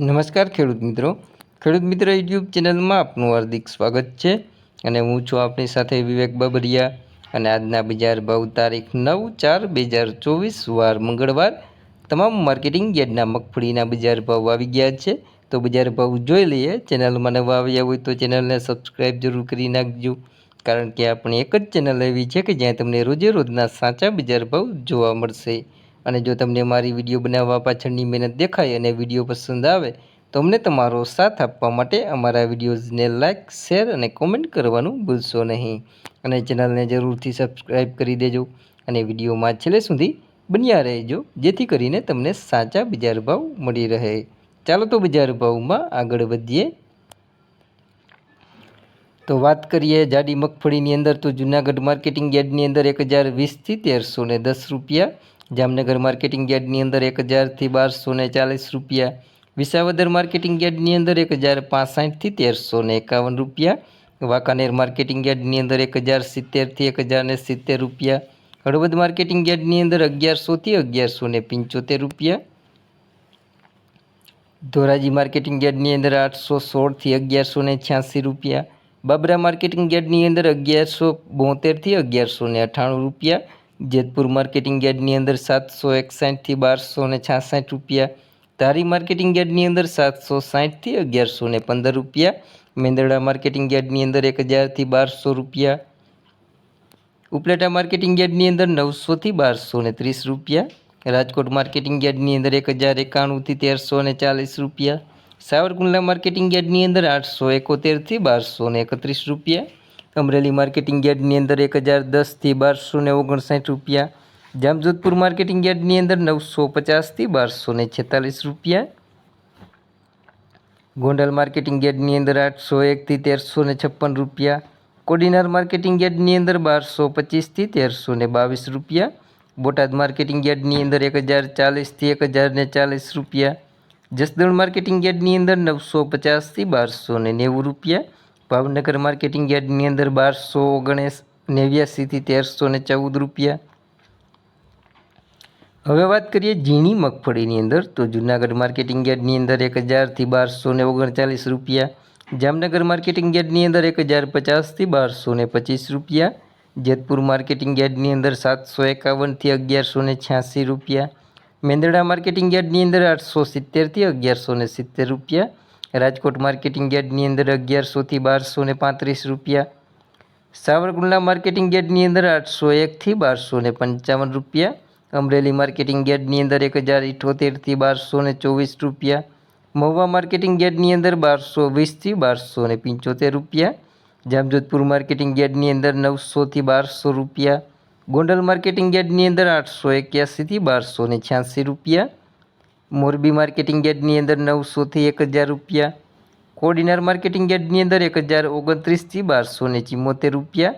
નમસ્કાર ખેડૂત મિત્રો. ખેડૂત મિત્ર યુટ્યુબ ચેનલમાં આપનું હાર્દિક સ્વાગત છે અને હું છું આપણી સાથે વિવેક બાબરિયા અને આજના બજાર ભાવ તારીખ નવ ચાર બે હજાર ચોવીસ વાર મંગળવાર. તમામ માર્કેટિંગ યાર્ડના મગફળીના બજાર ભાવ આવી ગયા છે. તો બજાર ભાવ જોઈ લઈએ. ચેનલમાં નવા આવ્યા હોય તો ચેનલને સબસ્ક્રાઈબ જરૂર કરી નાખજો. કારણ કે આપણી એક જ ચેનલ એવી છે કે જ્યાં તમને રોજે રોજના સાચા બજાર ભાવ જોવા મળશે. અને જો તમને મારી વીડિયો બનાવવા પાછળની મહેનત દેખાય અને વીડિયો પસંદ આવે, તો અમને તમારો સાથ આપવા માટે અમારા વિડીયોઝને લાઇક શેર અને કોમેન્ટ કરવાનું ભૂલશો નહીં. અને ચેનલને જરૂરથી સબસ્ક્રાઈબ કરી દેજો અને વિડીયોમાં છેલ્લે સુધી બન્યા રહેજો, જેથી કરીને તમને સાચા બજાર ભાવ મળી રહે. ચાલો તો બજાર ભાવમાં આગળ વધીએ. તો વાત કરીએ જાડી મગફળીની અંદર, તો જૂનાગઢ માર્કેટિંગ યાર્ડની અંદર એક હજાર વીસથી તેરસો ને દસ રૂપિયા જામનગર માર્કેટિંગ યાર્ડની અંદર એક હજારથી બારસો ને ચાલીસ રૂપિયા, વિસાવદર માર્કેટિંગ યાર્ડની અંદર એક હજાર પાસઠથી તેરસો ને એકાવન રૂપિયા, વાંકાનેર માર્કેટિંગ યાર્ડની અંદર એક હજાર સિત્તેરથી એક હજાર ને સિત્તેર રૂપિયા, હળવદ માર્કેટિંગ યાર્ડની અંદર અગિયારસોથી અગિયારસો ને પંચોતેર રૂપિયા, ધોરાજી માર્કેટિંગ યાર્ડની અંદર આઠસો સોળથી અગિયારસો ને છ્યાસી રૂપિયા, બાબરા માર્કેટિંગ યાર્ડની અંદર અગિયારસો બોતેરથી અગિયારસો ને અઠ્ઠાણું રૂપિયા જેતપુર માર્કેટિંગ યાર્ડની અંદર સાતસો એકસાઠથી બારસો ને છાસઠ રૂપિયા, ધારી માર્કેટિંગ યાર્ડની અંદર સાતસો સાઠથી અગિયારસો ને પંદર રૂપિયા, મેંદરડા માર્કેટિંગ યાર્ડની અંદર એક હજારથી બારસો રૂપિયા, ઉપલેટા માર્કેટિંગ યાર્ડની અંદર નવસોથી બારસો ને ત્રીસ રૂપિયા, રાજકોટ માર્કેટિંગ યાર્ડની અંદર એક હજાર એકાણુંથી તેરસો ને ચાલીસ રૂપિયા, સાવરકુંડલા માર્કેટિંગ યાર્ડની અંદર આઠસો એકોતેરથી બારસો ને એકત્રીસ રૂપિયા અમરેલી માર્કેટિંગ યાર્ડની અંદર એક હજાર દસથી બારસો ને ઓગણસાઠ રૂપિયા. જામજોધપુર માર્કેટિંગ યાર્ડની અંદર નવસો પચાસથી બારસો ને છેતાલીસ રૂપિયા. ગોંડલ માર્કેટિંગ યાર્ડની અંદર આઠસો એકથી તેરસો ને છપ્પન રૂપિયા. કોડીનાર માર્કેટિંગ યાર્ડની અંદર બારસો પચીસથી તેરસો ને બાવીસ રૂપિયા. બોટાદ માર્કેટિંગ યાર્ડની અંદર એક હજાર ચાલીસથી એક હજાર ને ચાલીસ રૂપિયા. જસદણ માર્કેટિંગ યાર્ડની અંદર નવસો પચાસથી બારસો ને નેવું રૂપિયા. ભાવનગર માર્કેટિંગ યાર્ડની અંદર બારસો ઓગણીસ નેવ્યાસીથી તેરસો ને ચૌદ રૂપિયા. હવે વાત કરીએ ઝીણી મગફળીની અંદર, તો જૂનાગઢ માર્કેટિંગ યાર્ડની અંદર એક હજારથી બારસો ને ઓગણચાલીસ રૂપિયા, જામનગર માર્કેટિંગ યાર્ડની અંદર એક હજાર પચાસથી બારસો ને પચીસ રૂપિયા, જેતપુર માર્કેટિંગ યાર્ડની અંદર સાતસો એકાવનથી અગિયારસો ને છ્યાસી રૂપિયા મેંદરડા માર્કેટિંગ યાર્ડની અંદર આઠસો સિત્તેરથી અગિયારસો ને સિત્તેર રૂપિયા રાજકોટ માર્કેટિંગ યાર્ડની અંદર અગિયારસોથી બારસો ને પાંત્રીસ રૂપિયા. સાવરકુંડલા માર્કેટિંગ યાર્ડની અંદર આઠસો એકથી બારસો ને પંચાવન રૂપિયા. અમરેલી માર્કેટિંગ યાર્ડની અંદર એક હજાર ઇઠોતેરથી બારસો ને ચોવીસ રૂપિયા. મહુવા માર્કેટિંગ યાર્ડની અંદર બારસો વીસથી બારસો ને પંચોતેર રૂપિયા. જામજોધપુર માર્કેટિંગ યાર્ડની અંદર નવસોથી બારસો રૂપિયા. ગોંડલ માર્કેટિંગ યાર્ડની અંદર આઠસો એક્યાસીથી બારસો ને છ્યાસી રૂપિયા. મોરબી માર્કેટિંગ યાર્ડની અંદર નવસોથી એક હજાર રૂપિયા, કોડીનાર માર્કેટિંગ યાર્ડની અંદર એક હજાર ઓગણત્રીસથી બારસો ને ચિમ્મોતેર રૂપિયા.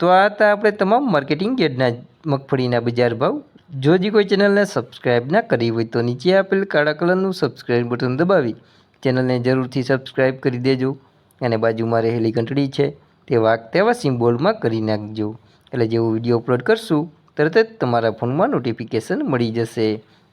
તો આ હતા આપણે તમામ માર્કેટિંગ યાર્ડના મગફળીના બજાર ભાવ. જો હજી કોઈ ચેનલને સબસ્ક્રાઈબ ના કરી હોય તો નીચે આપેલ કાળા કલરનું સબસ્ક્રાઈબ બટન દબાવી ચેનલને જરૂરથી સબસ્ક્રાઈબ કરી દેજો અને બાજુમાં રહેલી ઘંટડી છે તે વાક તેવા સિમ્બોલમાં કરી નાખજો. એટલે જેવું વીડિયો અપલોડ કરશું, તરત જ તમારા ફોનમાં નોટિફિકેશન મળી જશે.